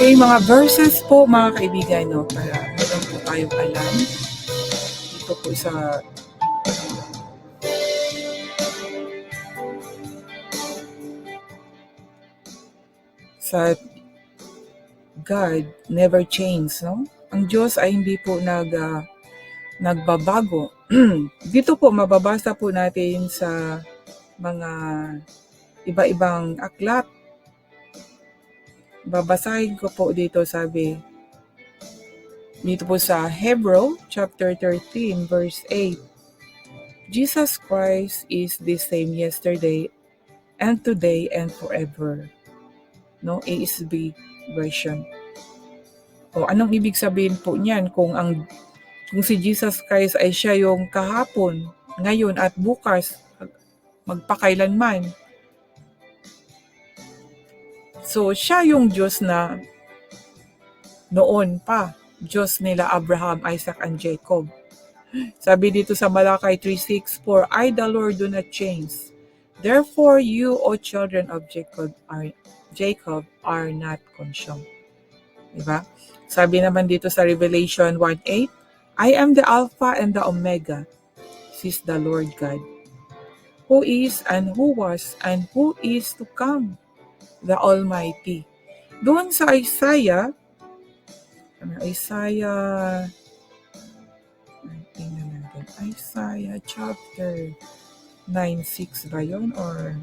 Okay, mga verses po mga kaibigan, no, para meron po tayong alam. Dito po sa sa God never change, no? Ang Diyos ay hindi po nag ah, nagbabago. Dito po mababasa po natin sa mga iba-ibang aklat. Babasahin ko po dito sabi dito po sa Hebrew chapter 13 verse 8. Jesus Christ is the same yesterday and today and forever. No, ASB version. O anong ibig sabihin po niyan kung ang kung si Jesus Christ ay siya yung kahapon, ngayon at bukas magpakailanman. So siya yung Diyos na noon pa, Diyos nila Abraham, Isaac, and Jacob. Sabi dito sa Malakay 3.6, For I, the Lord, do not change. Therefore, you, O children of Jacob, are, Jacob, are not consumed. Diba? Sabi naman dito sa Revelation 1.8, I am the Alpha and the Omega, says the Lord God, who is and who was and who is to come, the Almighty. Doon sa Isaiah, ano, Isaiah, tingnan natin, Isaiah chapter 9.6 ba yun? Or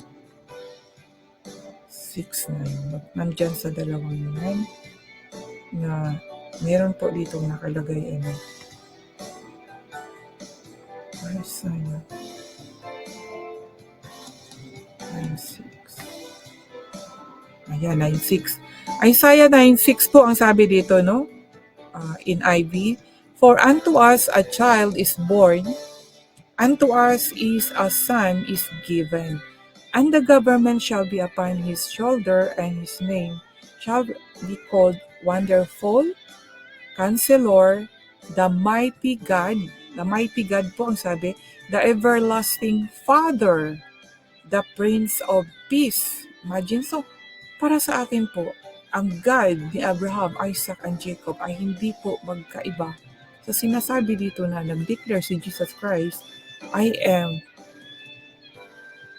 6.9? Nandyan sa dalawang yun na meron po dito nakalagay ano. Isaiah 9.6 Ayan, 9.6. Isaiah 9.6 po ang sabi dito, no? Uh, in IV. For unto us a child is born, unto us is a son is given, and the government shall be upon his shoulder, and his name shall be called Wonderful, Counselor, the Mighty God, the Mighty God po ang sabi, the Everlasting Father, the Prince of Peace. Imagine, so, para sa akin po, ang God ni Abraham, Isaac, and Jacob ay hindi po magkaiba. So sinasabi dito na nag-declare si Jesus Christ, I am,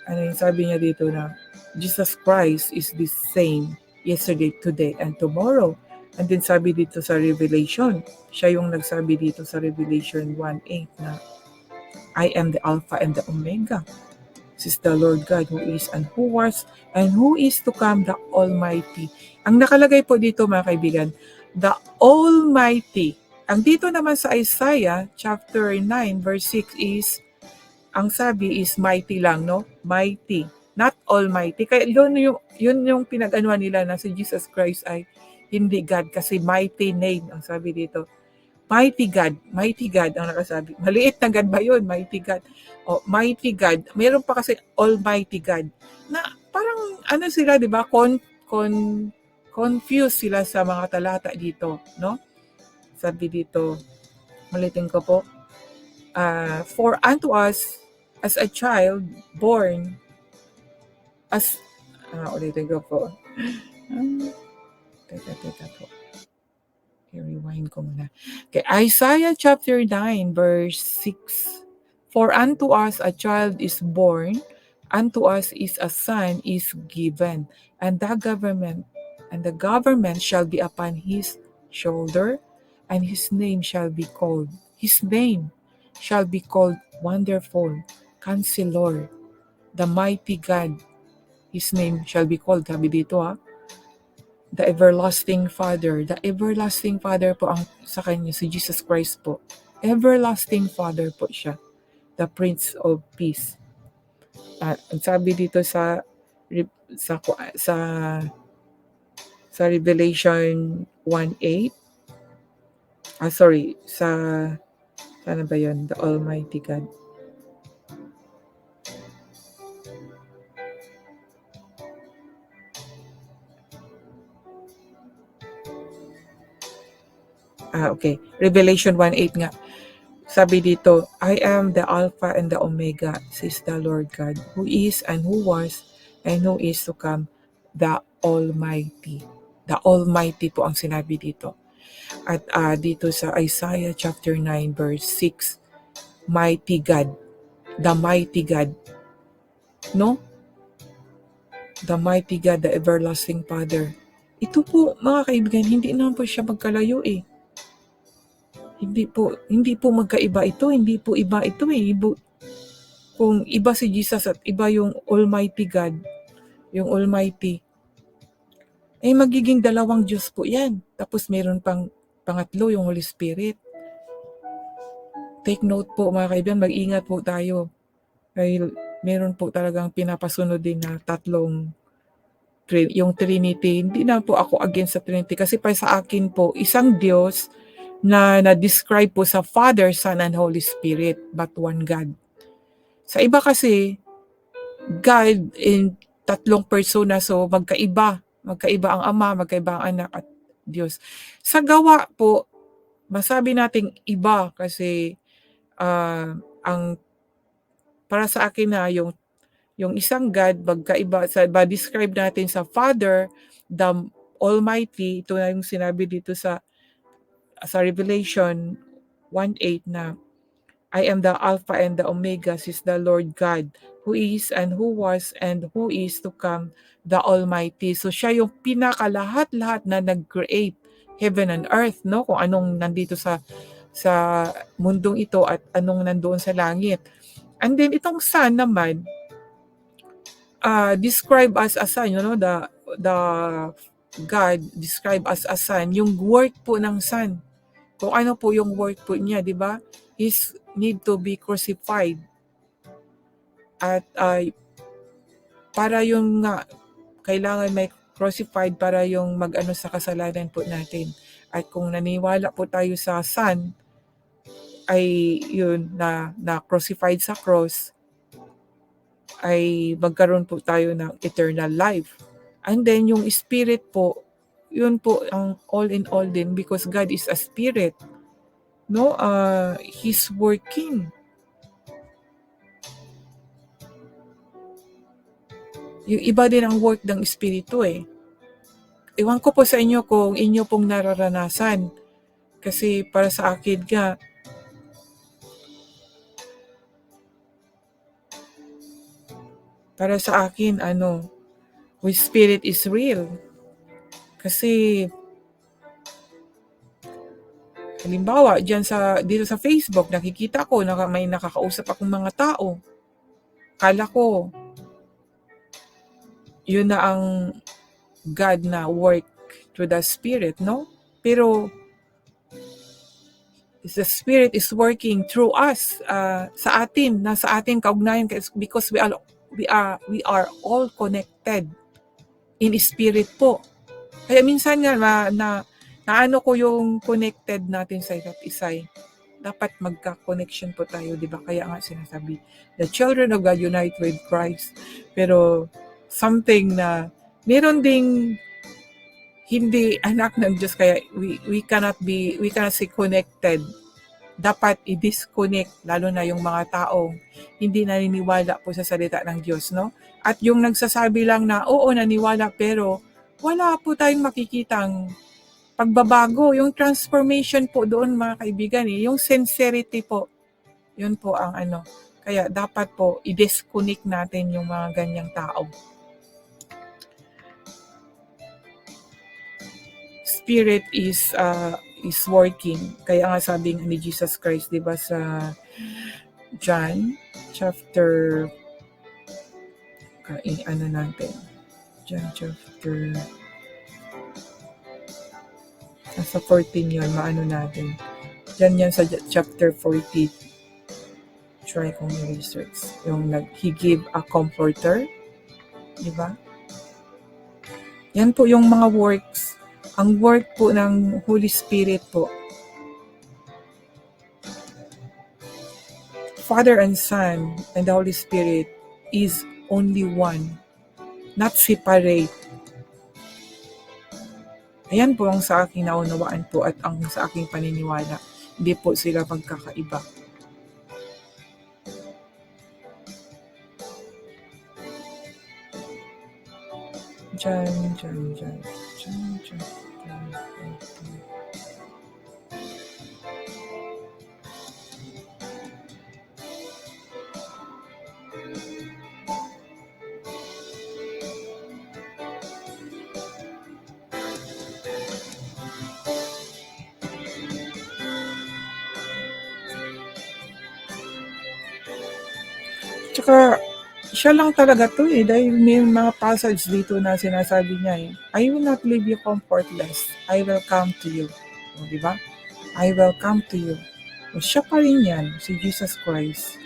ano yung sabi niya dito na, Jesus Christ is the same yesterday, today, and tomorrow. And then sabi dito sa Revelation, siya yung nagsabi dito sa Revelation 1.8 na, I am the Alpha and the Omega. Is the Lord God who is and who was and who is to come, the Almighty. Ang nakalagay po dito mga kaibigan, the Almighty. Ang dito naman sa Isaiah chapter 9 verse 6 is, ang sabi is mighty lang, no? Mighty, not almighty. Kaya yun yung, yun yung pinag-anuan nila na si Jesus Christ ay hindi God kasi mighty name ang sabi dito. Mighty God, mighty God ang nakasabi. Maliit na God ba yun? Mighty God. O, mighty God. Meron pa kasi almighty God. Na parang ano sila, di ba? Con, con, confused sila sa mga talata dito, no? Sabi dito, ulitin ko po, uh, for unto us as a child born as uh, ulitin ko po. Um, teka, teka po. I-rewind ko muna. Okay, Isaiah chapter 9 verse 6. For unto us a child is born, unto us is a son is given, and the government and the government shall be upon his shoulder, and his name shall be called his name shall be called Wonderful, Counselor, the Mighty God. His name shall be called, sabi dito ha, the Everlasting Father. The Everlasting Father po ang sa kanya, si Jesus Christ po. Everlasting Father po siya. The Prince of Peace. At ang sabi dito sa sa sa sa Revelation 1:8 Ah, sorry, sa sana ba 'yon? The Almighty God. Ah, okay. Revelation 1.8 nga. Sabi dito, I am the Alpha and the Omega, says the Lord God, who is and who was and who is to come, the Almighty. The Almighty po ang sinabi dito. At ah, dito sa Isaiah chapter 9 verse 6, Mighty God, the mighty God, no? The mighty God, the everlasting Father. Ito po, mga kaibigan, hindi naman po siya magkalayo eh. Hindi po, hindi po magkaiba ito, hindi po iba ito eh. Ibu- kung iba si Jesus at iba yung Almighty God, yung Almighty, eh magiging dalawang Diyos po yan. Tapos meron pang pangatlo, yung Holy Spirit. Take note po mga kaibigan, mag-ingat po tayo. Dahil meron po talagang pinapasunod din na tatlong yung Trinity. Hindi na po ako against sa Trinity kasi para sa akin po, isang Diyos na na-describe po sa Father, Son, and Holy Spirit, but one God. Sa iba kasi, God in tatlong persona, so magkaiba. Magkaiba ang Ama, magkaiba ang Anak at Diyos. Sa gawa po, masabi nating iba kasi ah, ang para sa akin na yung yung isang God magkaiba sa ba describe natin sa Father the Almighty ito na yung sinabi dito sa sa Revelation 1:8 na I am the Alpha and the Omega says the Lord God who is and who was and who is to come the Almighty. So siya yung pinakalahat-lahat na nag-create heaven and earth no? Kung anong nandito sa sa mundong ito at anong nandoon sa langit. And then itong Son naman uh, describe as son, you know, the the God describe as son, yung work po ng son. Kung ano po yung work po niya, di ba? Is need to be crucified. At uh, para yung nga, kailangan may crucified para yung mag-ano sa kasalanan po natin. At kung naniwala po tayo sa son, ay yun na, na crucified sa cross, ay magkaroon po tayo ng eternal life. And then yung spirit po, yun po ang all in all din because God is a spirit. No, uh, He's working. Yung iba din ang work ng espiritu eh. Ewan ko po sa inyo kung inyo pong nararanasan. Kasi para sa akin nga, para sa akin, ano, with spirit is real. Kasi, halimbawa, dyan sa, dito sa Facebook, nakikita ko, na may nakakausap akong mga tao. Kala ko, yun na ang God na work through the Spirit, no? Pero, the Spirit is working through us, uh, sa atin, nasa atin kaugnayan because we are we are we are all connected in spirit po. Kaya minsan nga na, na naano ko yung connected natin sa isa't isa. eh. Dapat magka-connection po tayo, di ba? Kaya nga sinasabi, the children of God unite with Christ. Pero something na meron ding hindi anak ng Diyos kaya we we cannot be we cannot say connected dapat i-disconnect lalo na yung mga taong hindi naniniwala po sa salita ng Diyos, no? At yung nagsasabi lang na oo, naniwala pero wala po tayong makikitang pagbabago, yung transformation po doon mga kaibigan, eh, yung sincerity po, yun po ang ano. Kaya dapat po i-disconnect natin yung mga ganyang tao. Spirit is uh, is working. Kaya nga sabi ni Jesus Christ, 'di ba sa John chapter kain ano natin. John chapter nasa 14 yun, maano natin. Diyan yan sa chapter 40. Try kong research. Yung nag, he give a comforter. Di ba? Yan po yung mga works ang work po ng Holy Spirit po. Father and Son and the Holy Spirit is only one, not separate. Ayan po ang sa aking naunawaan po at ang sa aking paniniwala. Hindi po sila magkakaiba. Diyan, diyan, diyan. John chapter 14. Tsaka, siya lang talaga to eh. Dahil may mga passage dito na sinasabi niya eh. I will not leave you comfortless. I will come to you. O, di ba? I will come to you. O, siya pa rin yan, si Jesus Christ.